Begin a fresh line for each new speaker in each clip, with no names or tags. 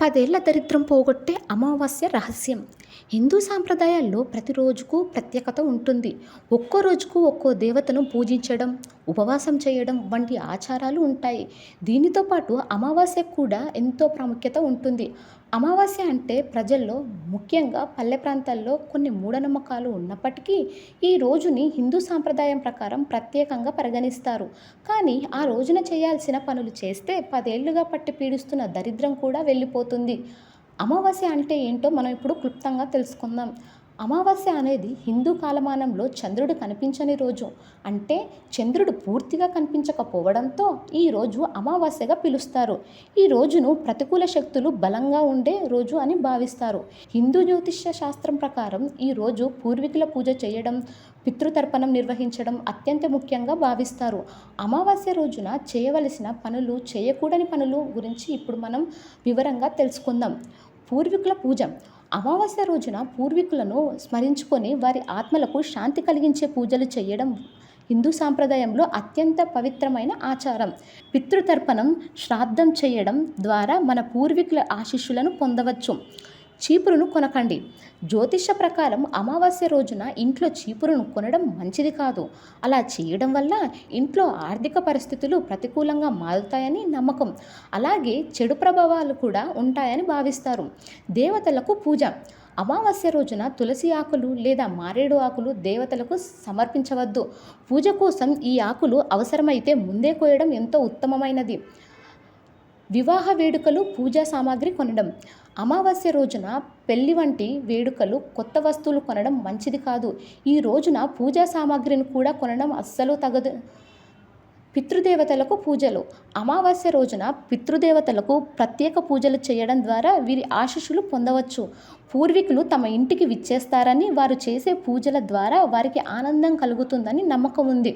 పదేళ్ళ దరిద్రం పోగొట్టే అమావాస్య రహస్యం. హిందూ సాంప్రదాయాల్లో ప్రతిరోజుకు ప్రత్యేకత ఉంటుంది. ఒక్కో రోజుకు ఒక్కో దేవతను పూజించడం ఉపవాసం చేయడం వంటి ఆచారాలు ఉంటాయి. దీనితో పాటు అమావాస్య కూడా ఎంతో ప్రాముఖ్యత ఉంటుంది. అమావాస్య అంటే ప్రజల్లో ముఖ్యంగా పల్లె ప్రాంతాల్లో కొన్ని మూఢనమ్మకాలు ఉన్నప్పటికీ ఈ రోజుని హిందూ సాంప్రదాయం ప్రకారం ప్రత్యేకంగా పరిగణిస్తారు. కానీ ఆ రోజున చేయాల్సిన పనులు చేస్తే పదేళ్ళుగా పట్టి పీడిస్తున్న దరిద్రం కూడా వెళ్ళిపోతుంది. అమావాస్య అంటే ఏంటో మనం ఇప్పుడు క్లుప్తంగా తెలుసుకుందాం. అమావాస్య అనేది హిందూ కాలమానంలో చంద్రుడు కనిపించని రోజు. అంటే చంద్రుడు పూర్తిగా కనిపించకపోవడంతో ఈ రోజు అమావాస్యగా పిలుస్తారు. ఈ రోజును ప్రతికూల శక్తులు బలంగా ఉండే రోజు అని భావిస్తారు. హిందూ జ్యోతిష్య శాస్త్రం ప్రకారం ఈ రోజు పూర్వీకుల పూజ చేయడం పితృతర్పణం నిర్వహించడం అత్యంత ముఖ్యంగా భావిస్తారు. అమావాస్య రోజున చేయవలసిన పనులు చేయకూడని పనులు గురించి ఇప్పుడు మనం వివరంగా తెలుసుకుందాం. పూర్వీకుల పూజ. అమావాస్య రోజున పూర్వీకులను స్మరించుకొని వారి ఆత్మలకు శాంతి కలిగించే పూజలు చేయడం హిందూ సాంప్రదాయంలో అత్యంత పవిత్రమైన ఆచారం. పితృతర్పణం శ్రాద్ధం చేయడం ద్వారా మన పూర్వీకుల ఆశీస్సులను పొందవచ్చు. చీపురును కొనకండి. జ్యోతిష ప్రకారం అమావాస్య రోజున ఇంట్లో చీపురును కొనడం మంచిది కాదు. అలా చేయడం వల్ల ఇంట్లో ఆర్థిక పరిస్థితులు ప్రతికూలంగా మారుతాయని నమ్మకం. అలాగే చెడు ప్రభావాలు కూడా ఉంటాయని భావిస్తారు. దేవతలకు పూజ. అమావాస్య రోజున తులసి ఆకులు లేదా మారేడు ఆకులు దేవతలకు సమర్పించవద్దు. పూజ కోసం ఈ ఆకులు అవసరమైతే ముందే కోయడం ఎంతో ఉత్తమమైనది. వివాహ వేడుకలు పూజా సామాగ్రి కొనడం. అమావాస్య రోజున పెళ్ళి వంటి వేడుకలు కొత్త వస్తువులు కొనడం మంచిది కాదు. ఈ రోజున పూజా సామాగ్రిని కూడా కొనడం అస్సలు తగదు. పితృదేవతలకు పూజలు. అమావాస్య రోజున పితృదేవతలకు ప్రత్యేక పూజలు చేయడం ద్వారా వీరి ఆశీస్సులు పొందవచ్చు. పూర్వీకులు తమ ఇంటికి విచ్చేస్తారని వారు చేసే పూజల ద్వారా వారికి ఆనందం కలుగుతుందని నమ్మకం ఉంది.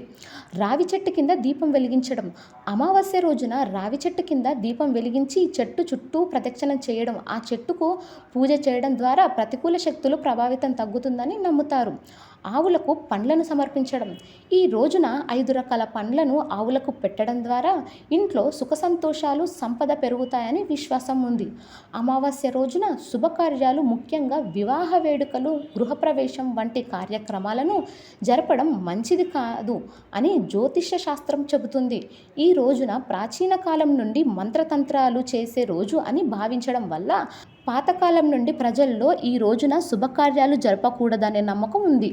రావి చెట్టు కింద దీపం వెలిగించడం. అమావాస్య రోజున రావి చెట్టు కింద దీపం వెలిగించి చెట్టు చుట్టూ ప్రదక్షిణ చేయడం. ఆ చెట్టుకు పూజ చేయడం ద్వారా ప్రతికూల శక్తులు ప్రభావితం తగ్గుతుందని నమ్ముతారు. ఆవులకు పండ్లను సమర్పించడం. ఈ రోజున ఐదు రకాల పండ్లను ఆవులకు పెట్టడం ద్వారా ఇంట్లో సుఖ సంతోషాలు సంపద పెరుగుతాయని విశ్వాసం ఉంది. అమావాస్య రోజున శుభకార్యాలు ముఖ్యంగా వివాహ వేడుకలు గృహప్రవేశం వంటి కార్యక్రమాలను జరపడం మంచిది కాదు అని జ్యోతిష శాస్త్రం చెబుతుంది. ఈ రోజున ప్రాచీన కాలం నుండి మంత్రతంత్రాలు చేసే రోజు అని భావించడం వల్ల పాతకాలం నుండి ప్రజల్లో ఈ రోజున శుభకార్యాలు జరపకూడదనే నమ్మకం ఉంది.